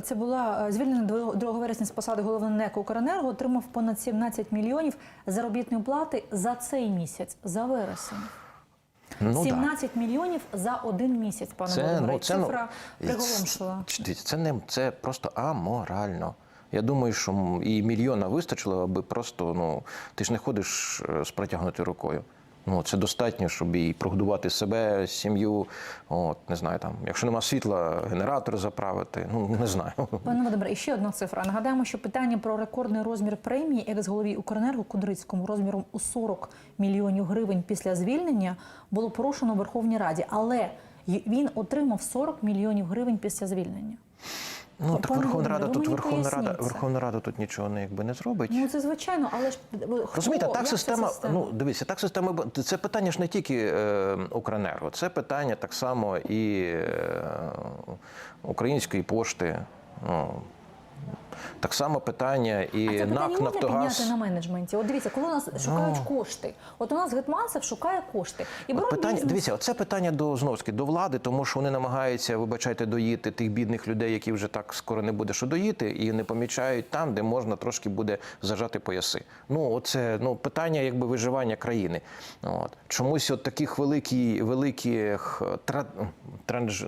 це була е, звільнена 2 вересня з посади голови НЕК «Укренерго», отримав понад 17 мільйонів заробітної плати за цей місяць, за вересень. Ну, да. мільйонів за один місяць, пане Володимире. Цифра приголомшила. Це, це не це просто аморально. Я думаю, що і мільйона вистачило, аби просто ну ти ж не ходиш е, з протягнутою рукою. Ну це достатньо, щоб і прогодувати себе, сім'ю. От не знаю, там, якщо нема світла, генератор заправити. Ну не знаю. Пане Володимире, і ще одна цифра. Нагадаємо, що питання про рекордний розмір премії екс-голові Укренерго Кудрицькому розміром у 40 мільйонів гривень після звільнення було порушено в Верховній Раді, але він отримав 40 мільйонів гривень після звільнення. Ну так Верховна Рада тут Верховна Рада. Верховна Рада тут нічого не якби не зробить. Ну це звичайно, але ж хто, Розумієте, так система, система, ну дивіться, так система це питання ж не тільки е, Укренерго, це питання так само і е, української пошти. Ну, так само питання і А це питання НАК Нафтогаз. підняти на менеджменті? От дивіться, коли у нас шукають Ну. кошти. От у нас Гетманцев шукає кошти. І От питання, бізнес. дивіться, це питання до таки до влади, тому що вони намагаються, вибачайте, доїти тих бідних людей, які вже так скоро не буде що доїти, і не помічають там, де можна трошки буде зажати пояси. Ну, оце ну питання якби виживання країни. От чомусь от таких великі, великих тра, транж.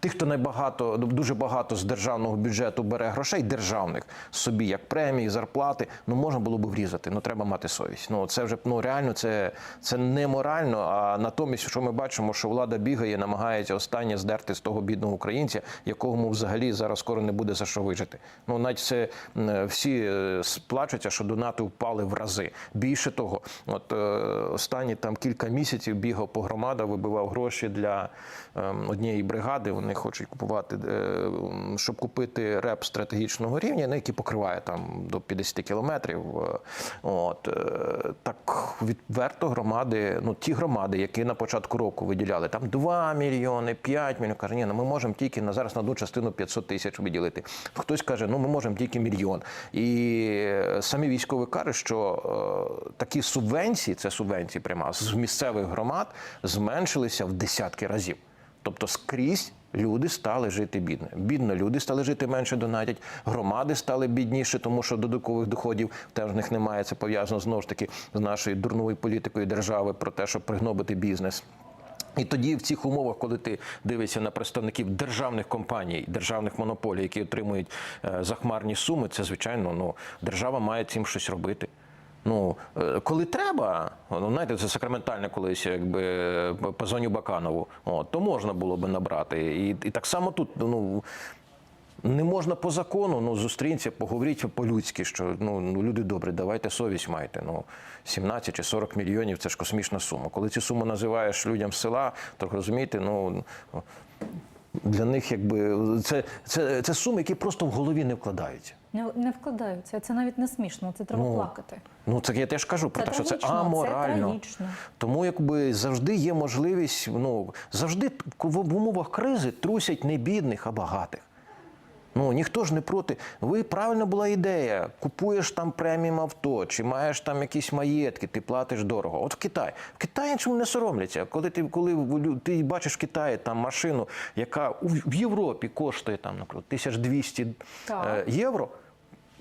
Тих, хто найбагато, дуже багато з державного бюджету бере грошей державних собі, як премії, зарплати, ну можна було б врізати. Ну треба мати совість. Ну це вже ну реально це, це не морально. А натомість, що ми бачимо, що влада бігає, намагається останнє здерти з того бідного українця, якому взагалі зараз скоро не буде за що вижити. Ну навіть це всі е, сплачуться, що донати впали в рази. Більше того, от е, останні там кілька місяців бігав по громадах, вибивав гроші для ем, однієї бригади. Вони хочуть купувати, е, щоб купити реп стратегічного рівня, ну, який покриває там до 50 кілометрів. Е, От е, так відверто громади, ну ті громади, які на початку року виділяли там 2 мільйони, 5 мільйонів, каже, ні, ну ми можемо тільки на зараз на одну частину 500 тисяч виділити. Хтось каже, ну ми можемо тільки мільйон. І е, самі військові кажуть, що такі субвенції, це субвенції пряма з місцевих громад зменшилися в десятки разів. Тобто скрізь люди стали жити бідно. Бідно люди стали жити менше донатять, громади стали бідніше, тому що додаткових доходів теж в них немає. Це пов'язано знову ж таки з нашою дурною політикою держави про те, щоб пригнобити бізнес. І тоді в цих умовах, коли ти дивишся на представників державних компаній, державних монополій, які отримують е, захмарні суми, це звичайно ну держава має цим щось робити. Ну, е, коли треба, ну знаєте, це сакраментальне колись, якби е, позвоню Баканову, от, то можна було би набрати. І, і так само тут, ну. Не можна по закону, ну зустрінься, поговоріть по-людськи, що ну, ну люди добрі, давайте совість майте. Ну 17 чи 40 мільйонів це ж космічна сума. Коли цю суму називаєш людям села, то розумієте, ну для них якби це, це, це суми, які просто в голові не вкладаються. Не, не вкладаються. Це навіть не смішно, це треба Ну, плакати. Ну так я теж кажу про Це те, що це трагічно, це аморально. трагічно. Тому якби завжди є можливість, ну завжди в умовах кризи трусять не бідних, а багатих. Ну ніхто ж не проти. Ви правильна була ідея. Купуєш там преміум авто, чи маєш там якісь маєтки, ти платиш дорого. От в Китай. В Китаї чому не соромляться? Коли ти коли ти бачиш в Китаї там машину, яка в Європі коштує там, наприклад, 1200 Так. е, євро,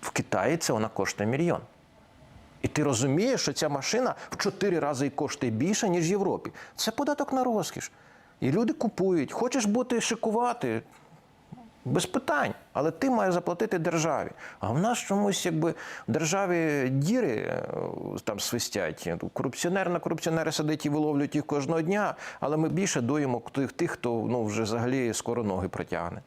в Китаї це вона коштує мільйон. І ти розумієш, що ця машина в чотири рази коштує більше, ніж в Європі. Це податок на розкіш. І люди купують. Хочеш бути шикувати? Без питань, але ти маєш заплатити державі. А в нас чомусь, якби в державі діри е, там свистять. Корупціонер на корупціонера сидить і виловлюють їх кожного дня, але ми більше доїмо тих, тих хто ну вже взагалі скоро ноги протягне.